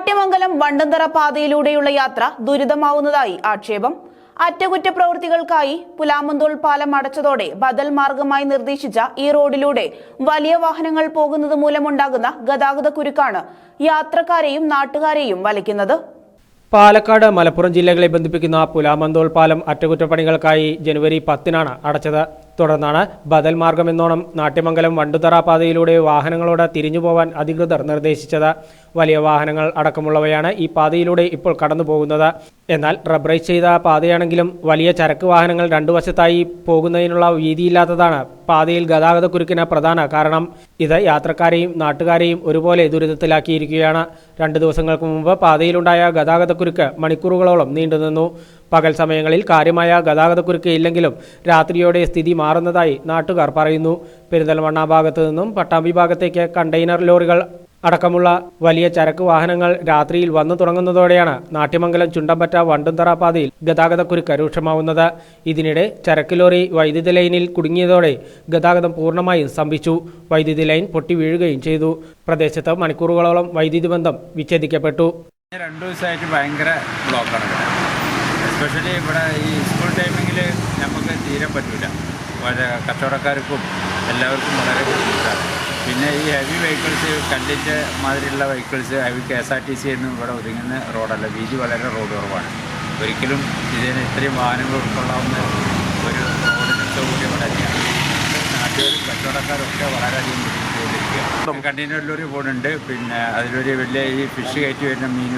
നാട്ടിമംഗലം വണ്ടന്തറ പാതയിലൂടെയുള്ള യാത്ര ദുരിതമാവുന്നതായി ആക്ഷേപം. അറ്റകുറ്റപ്രവൃത്തികൾക്കായി പുലാമന്തോൾ പാലം അടച്ചതോടെ ബദൽ മാർഗമായി നിർദ്ദേശിച്ച ഈ റോഡിലൂടെ വലിയ വാഹനങ്ങൾ പോകുന്നത് മൂലമുണ്ടാകുന്ന ഗതാഗത കുരുക്കാണ് യാത്രക്കാരെയും നാട്ടുകാരെയും വലയ്ക്കുന്നത്. പാലക്കാട് മലപ്പുറം ജില്ലകളെ ബന്ധിപ്പിക്കുന്ന പുലാമന്തോൾ പാലം അറ്റകുറ്റപ്പണികൾക്കായി ജനുവരി പത്തിനാണ് അടച്ചത്. തുടർന്നാണ് ബദൽ മാർഗമെന്നോണം നാട്യമംഗലം വണ്ടുതറ പാതയിലൂടെ വാഹനങ്ങളോട് തിരിഞ്ഞു പോവാൻ അധികൃതർ നിർദ്ദേശിച്ചത്. വലിയ വാഹനങ്ങൾ അടക്കമുള്ളവയാണ് ഈ പാതയിലൂടെ ഇപ്പോൾ കടന്നു പോകുന്നത് എന്നാൽ റബ്ബറൈസ് ചെയ്ത പാതയാണെങ്കിലും വലിയ ചരക്ക് വാഹനങ്ങൾ രണ്ടു വശത്തായി പോകുന്നതിനുള്ള വീതിയില്ലാത്തതാണ് പാതയിൽ ഗതാഗതക്കുരുക്കിന് പ്രധാന കാരണം. ഇത് യാത്രക്കാരെയും നാട്ടുകാരെയും ഒരുപോലെ ദുരിതത്തിലാക്കിയിരിക്കുകയാണ്. രണ്ട് ദിവസങ്ങൾക്ക് മുമ്പ് പാതയിലുണ്ടായ ഗതാഗതക്കുരുക്ക് മണിക്കൂറുകളോളം നീണ്ടുനിന്നു. പകൽ സമയങ്ങളിൽ കാര്യമായ ഗതാഗതക്കുരുക്ക് ഇല്ലെങ്കിലും രാത്രിയോടെ സ്ഥിതി മാറുന്നതായി നാട്ടുകാർ പറയുന്നു. പെരിന്തൽമണ്ണ ഭാഗത്തു നിന്നും പട്ടാമ്പി ഭാഗത്തേക്ക് കണ്ടെയ്നർ ലോറികൾ അടക്കമുള്ള വലിയ ചരക്ക് വാഹനങ്ങൾ രാത്രിയിൽ വന്നു തുടങ്ങുന്നതോടെയാണ് നാട്യമംഗലം ചുണ്ടമ്പറ്റ വണ്ടുംതറ പാതയിൽ ഗതാഗതക്കുരുക്ക് രൂക്ഷമാവുന്നത്. ഇതിനിടെ ചരക്ക് ലോറി വൈദ്യുതി ലൈനിൽ കുടുങ്ങിയതോടെ ഗതാഗതം പൂർണമായും സ്തംഭിച്ചു. വൈദ്യുതി ലൈൻ പൊട്ടി വീഴുകയും ചെയ്തു. പ്രദേശത്ത് മണിക്കൂറുകളോളം വൈദ്യുതി ബന്ധം വിച്ഛേദിക്കപ്പെട്ടു. രണ്ടു ദിവസമായിട്ട് ഭയങ്കര ബ്ലോക്കാണ് എസ്പെഷ്യലി ഇവിടെ ഈ സ്കൂൾ ടൈമിങ്ങിൽ നമുക്ക് തീരെ പറ്റില്ല വളരെ കച്ചവടക്കാർക്കും എല്ലാവർക്കും വളരെ ബുദ്ധിമുട്ടാണ്. പിന്നെ ഈ ഹെവി വെഹിക്കിൾസ് കല്ലിന്റെ മാതിരിയുള്ള vehicles heavy K S R T C എന്നും ഇവിടെ ഒതുങ്ങുന്ന റോഡല്ല വീതി വളരെ റോഡ് കുറവാണ്. ഒരിക്കലും ഇതിന് ഇത്രയും വാഹനങ്ങൾ ഉൾക്കൊള്ളാവുന്ന ഒരു റോഡിന് സൗകര്യം ഇവിടെ തന്നെയാണ്. നാട്ടുകാരും കച്ചവടക്കാരൊക്കെ വളരെയധികം ബുദ്ധിമുട്ടിക്കൊണ്ടിരിക്കുക കണ്ടെയ്നർ ലോറി പോകുന്നുണ്ട് പിന്നെ അതിലൊരു വലിയ ഈ ഫിഷ് കയറ്റി വരുന്ന മീൻ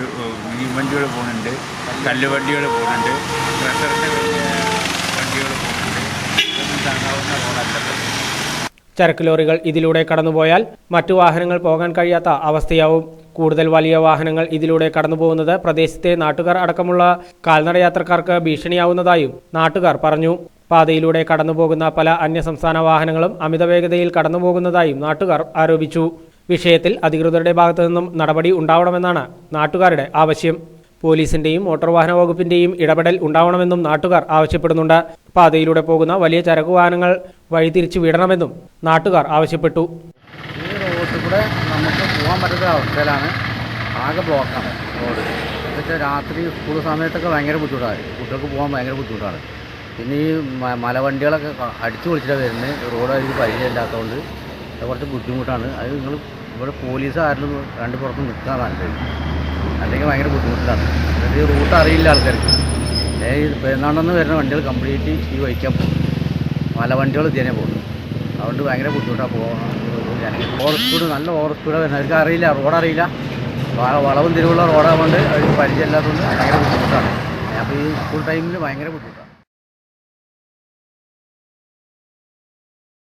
മീൻ വണ്ടികൾ പോകുന്നുണ്ട് കല്ല് വണ്ടികൾ പോകുന്നുണ്ട് ട്രഷറിന്റെ വലിയ വണ്ടികൾ പോകുന്നുണ്ട് ഇതൊന്നും താങ്ങാവുന്ന റോഡല്ലല്ലോ ചരക്ക് ലോറികൾ ഇതിലൂടെ കടന്നുപോയാൽ മറ്റു വാഹനങ്ങൾ പോകാൻ കഴിയാത്ത അവസ്ഥയാവും. കൂടുതൽ വലിയ വാഹനങ്ങൾ ഇതിലൂടെ കടന്നുപോകുന്നത് പ്രദേശത്തെ നാട്ടുകാർ അടക്കമുള്ള കാൽനടയാത്രക്കാർക്ക് ഭീഷണിയാവുന്നതായും നാട്ടുകാർ പറഞ്ഞു. പാതയിലൂടെ കടന്നുപോകുന്ന പല അന്യസംസ്ഥാന വാഹനങ്ങളും അമിത വേഗതയിൽ കടന്നുപോകുന്നതായും നാട്ടുകാർ ആരോപിച്ചു. വിഷയത്തിൽ അധികൃതരുടെ ഭാഗത്തു നിന്നും നടപടി ഉണ്ടാവണമെന്നാണ് നാട്ടുകാരുടെ ആവശ്യം. പോലീസിന്റെയും മോട്ടോർ വാഹന വകുപ്പിന്റെയും ഇടപെടൽ ഉണ്ടാവണമെന്നും നാട്ടുകാർ ആവശ്യപ്പെടുന്നുണ്ട്. പാതയിലൂടെ പോകുന്ന വലിയ ചരക്ക് വാഹനങ്ങൾ വഴിതിരിച്ചു വിടണമെന്നും നാട്ടുകാർ ആവശ്യപ്പെട്ടു. ഈ റോഡിൽ നമുക്ക് പോകാൻ പറ്റാത്ത അവസ്ഥയിലാണ്. ആകെ ബ്ലോക്കാണ് റോഡ്. രാത്രി സ്കൂൾ സമയത്തൊക്കെ ഭയങ്കര ബുദ്ധിമുട്ടാണ്. കുട്ടികൾക്ക് പോകാൻ ഭയങ്കര ബുദ്ധിമുട്ടാണ്. പിന്നെ ഈ മലവണ്ടികളൊക്കെ അടിച്ചു പൊളിച്ചിട്ടാണ് വരുന്നത് റോഡ് അതിന് പരിചയമില്ലാത്തതുകൊണ്ട് കുറച്ച് ബുദ്ധിമുട്ടാണ്. അത് നിങ്ങൾ ഇവിടെ പോലീസ് ആരിലും രണ്ട് പുറത്ത് നിൽക്കാൻ അല്ലെങ്കിൽ ഭയങ്കര ബുദ്ധിമുട്ടിലാണ്. ഈ റൂട്ട് അറിയില്ല ആൾക്കാർക്ക്. പെരുന്നാണ്ടെന്ന് വരുന്ന വണ്ടികൾ കംപ്ലീറ്റ് ഈ വഹിക്കാൻ പോകും മലവണ്ടികൾ ഇതിനെ പോകുന്നു അതുകൊണ്ട് ഭയങ്കര ബുദ്ധിമുട്ടാണ് പോകാൻ ഓവർ സ്പീഡ് നല്ല ഓവർ സ്പീഡാണ് വരുന്നത്. അവർക്ക് അറിയില്ല റോഡ് അറിയില്ല. വളവും തിരിവുള്ള റോഡായതുകൊണ്ട് അവർക്ക് പരിചയമില്ലാത്തതുകൊണ്ട് ഭയങ്കര ബുദ്ധിമുട്ടാണ്. അപ്പോൾ ഈ സ്കൂൾ ടൈമിൽ ഭയങ്കര ബുദ്ധിമുട്ടാണ്